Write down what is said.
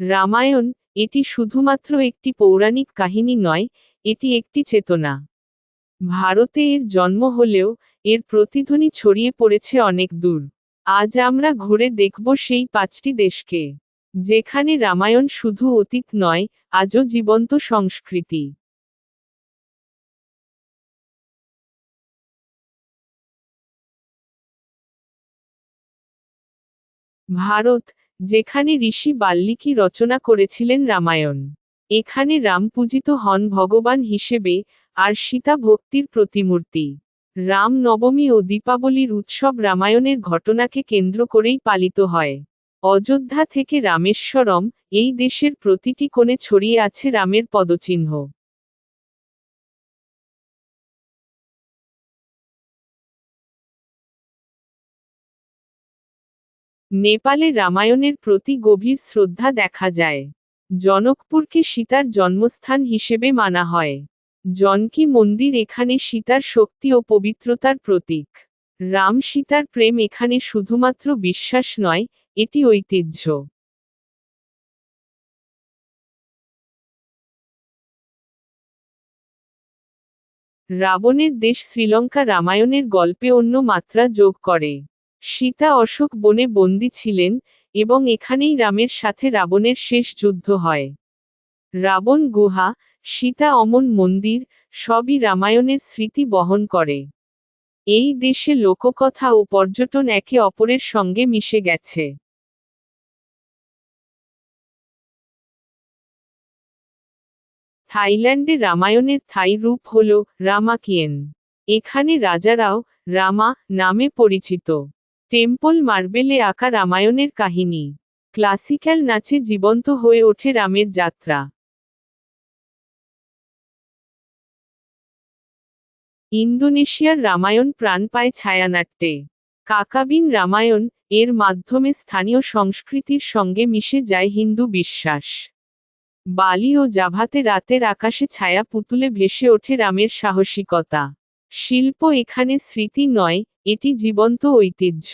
রামায়ণ, এটি শুধুমাত্র একটি পৌরাণিক কাহিনী নয়, এটি একটি চেতনা। ভারতে এর জন্ম হলেও, এর প্রতিধ্বনি ছড়িয়ে পড়েছে অনেক দূর। আজ আমরা ঘুরে দেখব সেই পাঁচটি দেশকে, যেখানে রামায়ণ শুধু অতীত নয়, আজও জীবন্ত সংস্কৃতি। ভারত যেখানে ঋষি বাল্মীকি রচনা করেছিলেন রামায়ণ। এখানে রাম পূজিত হন ভগবান হিসেবে আর সীতা ভক্তির প্রতিমূর্তি। রাম নবমী ও দীপাবলির উৎসব রামায়ণের ঘটনাকে কেন্দ্র করেই পালিত হয়। অযোধ্যা থেকে রামেশ্বরম এই দেশের প্রতিটি কোণে ছড়িয়ে আছে রামের পদচিহ্ন। নেপালে রামায়ণের প্রতি গভীর শ্রদ্ধা দেখা যায়। জনকপুরকে সীতার জন্মস্থান হিসেবে মানা হয়। জনকি মন্দির এখানে সীতার শক্তি ও পবিত্রতার প্রতীক। রাম সীতার প্রেম এখানে শুধুমাত্র বিশ্বাস নয়, এটি ঐতিহ্য। রাবণের দেশ শ্রীলঙ্কা রামায়ণের গল্পে অন্য মাত্রা যোগ করে। সীতা অশোক বনে বন্দী ছিলেন এবং এখানেই রামের সাথে রাবণের শেষ যুদ্ধ হয়। রাবণ গুহা, সীতা অমন মন্দির, সবই রামায়ণের স্মৃতি বহন করে। এই দেশে লোককথা ও পর্যটন একে অপরের সঙ্গে মিশে গেছে। থাইল্যান্ডে রামায়ণের থাই রূপ হল রামাকিয়েন। এখানে রাজারাও রামা নামে পরিচিত। টেম্পল মার্বেলে আঁকা রামায়ণের কাহিনী। ক্লাসিক্যাল নাচে জীবন্ত হয়ে ওঠে রামের যাত্রা। ইন্দোনেশিয়ার রামায়ণ প্রাণ পায় ছায়ানাট্যে। কাকাবিন রামায়ণ এর মাধ্যমে স্থানীয় সংস্কৃতির সঙ্গে মিশে যায় হিন্দু বিশ্বাস। বালি ও জাভাতে রাতের আকাশে ছায়া পুতুলে ভেসে ওঠে রামের সাহসিকতা। শিল্প এখানে স্মৃতি নয় এটি জীবন্ত ঐতিহ্য।